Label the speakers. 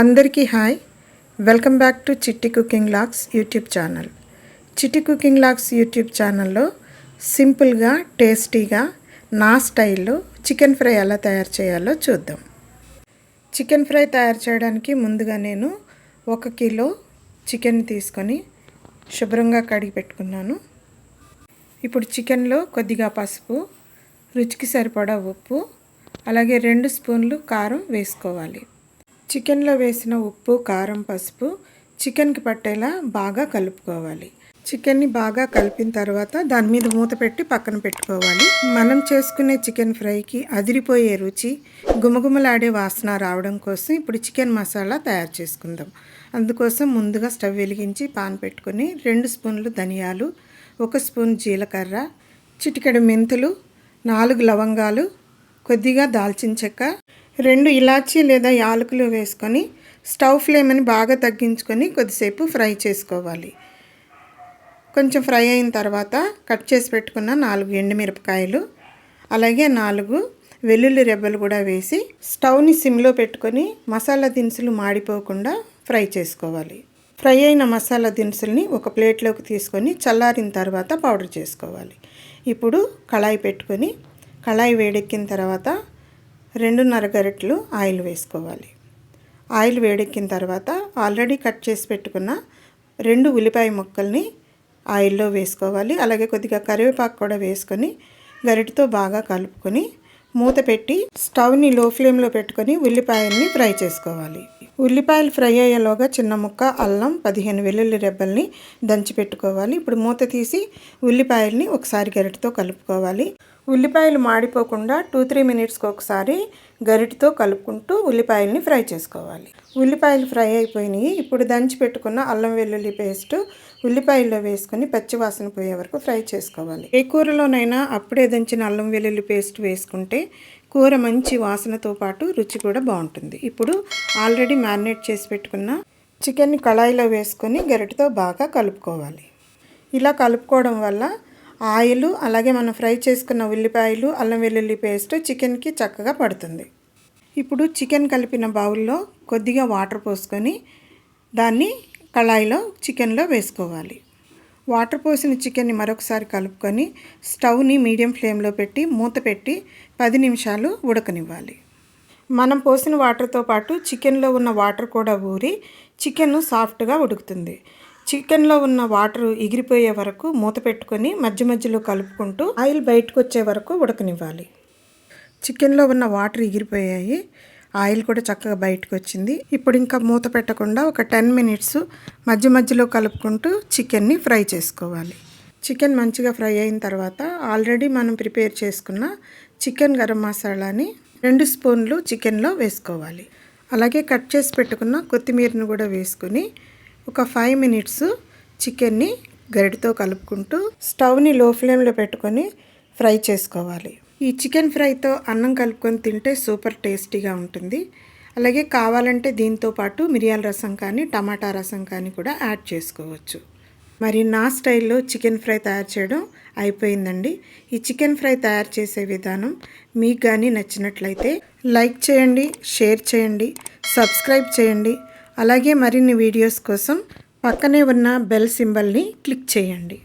Speaker 1: అందరికీ hi. Welcome back to Chitti cooking logs YouTube channel. Chitti cooking logs YouTube ఛానల్లో సింపుల్గా టేస్టీగా నా స్టైల్లో చికెన్ ఫ్రై ఎలా తయారు చేయాలో చూద్దాం. చికెన్ ఫ్రై తయారు చేయడానికి ముందుగా నేను ఒక కిలో చికెన్ తీసుకొని శుభ్రంగా కడిగి పెట్టుకున్నాను. ఇప్పుడు చికెన్లో కొద్దిగా పసుపు రుచికి సరిపడా ఉప్పు అలాగే రెండు స్పూన్లు కారం వేసుకోవాలి. చికెన్లో వేసిన ఉప్పు కారం పసుపు చికెన్కి పట్టేలా బాగా కలుపుకోవాలి. చికెన్ని బాగా కలిపిన తర్వాత దాని మీద మూత పెట్టి పక్కన పెట్టుకోవాలి. మనం చేసుకునే చికెన్ ఫ్రైకి అదిరిపోయే రుచి గుమగుమలాడే వాసన రావడం కోసం ఇప్పుడు చికెన్ మసాలా తయారు చేసుకుందాం. అందుకోసం ముందుగా స్టవ్ వెలిగించి పాన్ పెట్టుకొని రెండు స్పూన్లు ధనియాలు ఒక స్పూన్ జీలకర్ర చిటికెడు మెంతులు నాలుగు లవంగాలు కొద్దిగా దాల్చిన చెక్క రెండు ఇలాచీ లేదా యాలకులు వేసుకొని స్టవ్ ఫ్లేమ్ని బాగా తగ్గించుకొని కొద్దిసేపు ఫ్రై చేసుకోవాలి. కొంచెం ఫ్రై అయిన తర్వాత కట్ చేసి పెట్టుకున్న నాలుగు ఎండుమిరపకాయలు అలాగే నాలుగు వెల్లుల్లి రెబ్బలు కూడా వేసి స్టవ్ని సిమ్లో పెట్టుకొని మసాలా దినుసులు మాడిపోకుండా ఫ్రై చేసుకోవాలి. ఫ్రై అయిన మసాలా దినుసుల్ని ఒక ప్లేట్లోకి తీసుకొని చల్లారిన తర్వాత పౌడర్ చేసుకోవాలి. ఇప్పుడు కళాయి పెట్టుకొని కళాయి వేడెక్కిన తర్వాత రెండున్నర గరిటెలు ఆయిల్ వేసుకోవాలి. ఆయిల్ వేడెక్కిన తర్వాత ఆల్రెడీ కట్ చేసి పెట్టుకున్న రెండు ఉల్లిపాయ ముక్కల్ని ఆయిల్లో వేసుకోవాలి. అలాగే కొద్దిగా కరివేపాకు కూడా వేసుకొని గరిటతో బాగా కలుపుకొని మూత పెట్టి స్టవ్ని లో ఫ్లేమ్లో పెట్టుకొని ఉల్లిపాయల్ని ఫ్రై చేసుకోవాలి. ఉల్లిపాయలు ఫ్రై అయ్యేలోగా చిన్న ముక్క అల్లం పదిహేను వెల్లుల్లి రెబ్బల్ని దంచి పెట్టుకోవాలి. ఇప్పుడు మూత తీసి ఉల్లిపాయల్ని ఒకసారి గరిటతో కలుపుకోవాలి. ఉల్లిపాయలు మాడిపోకుండా టూ త్రీ మినిట్స్కి ఒకసారి గరిటతో కలుపుకుంటూ ఉల్లిపాయల్ని ఫ్రై చేసుకోవాలి. ఉల్లిపాయలు ఫ్రై అయిపోయినాయి. ఇప్పుడు దంచి పెట్టుకున్న అల్లం వెల్లుల్లి పేస్ట్ ఉల్లిపాయల్లో వేసుకొని పచ్చివాసన పోయే వరకు ఫ్రై చేసుకోవాలి. ఏ కూరలోనైనా అప్పుడే దంచిన అల్లం వెల్లుల్లి పేస్ట్ వేసుకుంటే కూర మంచి వాసనతో పాటు రుచి కూడా బాగుంటుంది. ఇప్పుడు ఆల్రెడీ మ్యారినేట్ చేసి పెట్టుకున్న చికెన్ని కళాయిలో వేసుకొని గరిటతో బాగా కలుపుకోవాలి. ఇలా కలుపుకోవడం వల్ల ఆయిల్ అలాగే మనం ఫ్రై చేసుకున్న ఉల్లిపాయలు అల్లం వెల్లుల్లి పేస్ట్ చికెన్కి చక్కగా పడుతుంది. ఇప్పుడు చికెన్ కలిపిన బౌల్లో కొద్దిగా వాటర్ పోసుకొని దాన్ని కళాయిలో చికెన్లో వేసుకోవాలి. వాటర్ పోసిన చికెన్ని మరొకసారి కలుపుకొని స్టవ్ని మీడియం ఫ్లేమ్లో పెట్టి మూత పెట్టి పది నిమిషాలు ఉడకనివ్వాలి. మనం పోసిన వాటర్తో పాటు చికెన్లో ఉన్న వాటర్ కూడా ఊరి చికెన్ సాఫ్ట్గా ఉడుకుతుంది. చికెన్లో ఉన్న వాటర్ ఎగిరిపోయే వరకు మూత పెట్టుకొని మధ్య మధ్యలో కలుపుకుంటూ ఆయిల్ బయటకు వచ్చే వరకు ఉడకనివ్వాలి. చికెన్లో ఉన్న వాటర్ ఎగిరిపోయాయి. ఆయిల్ కూడా చక్కగా బయటకు వచ్చింది ఇప్పుడు ఇంకా మూత పెట్టకుండా ఒక టెన్ మినిట్స్ మధ్య మధ్యలో కలుపుకుంటూ చికెన్ని ఫ్రై చేసుకోవాలి. చికెన్ మంచిగా ఫ్రై అయిన తర్వాత ఆల్రెడీ మనం ప్రిపేర్ చేసుకున్న చికెన్ గరం మసాలాని రెండు స్పూన్లు చికెన్లో వేసుకోవాలి. అలాగే కట్ చేసి పెట్టుకున్న కొత్తిమీరను కూడా వేసుకుని ఒక ఫైవ్ మినిట్స్ చికెన్ని గరిటతో కలుపుకుంటూ స్టవ్ని లో ఫ్లేమ్లో పెట్టుకొని ఫ్రై చేసుకోవాలి. ఈ చికెన్ ఫ్రైతో అన్నం కలుపుకొని తింటే సూపర్ టేస్టీగా ఉంటుంది. అలాగే కావాలంటే దీంతో పాటు మిరియాల రసం కానీ టమాటా రసం కానీ కూడా యాడ్ చేసుకోవచ్చు. మరి నా స్టైల్లో చికెన్ ఫ్రై తయారు చేయడం అయిపోయిందండి. ఈ చికెన్ ఫ్రై తయారు చేసే విధానం మీకు కానీ నచ్చినట్లయితే లైక్ చేయండి షేర్ చేయండి సబ్స్క్రైబ్ చేయండి. అలాగే మరిన్ని వీడియోస్ కోసం పక్కనే ఉన్న బెల్ సింబల్ని క్లిక్ చేయండి.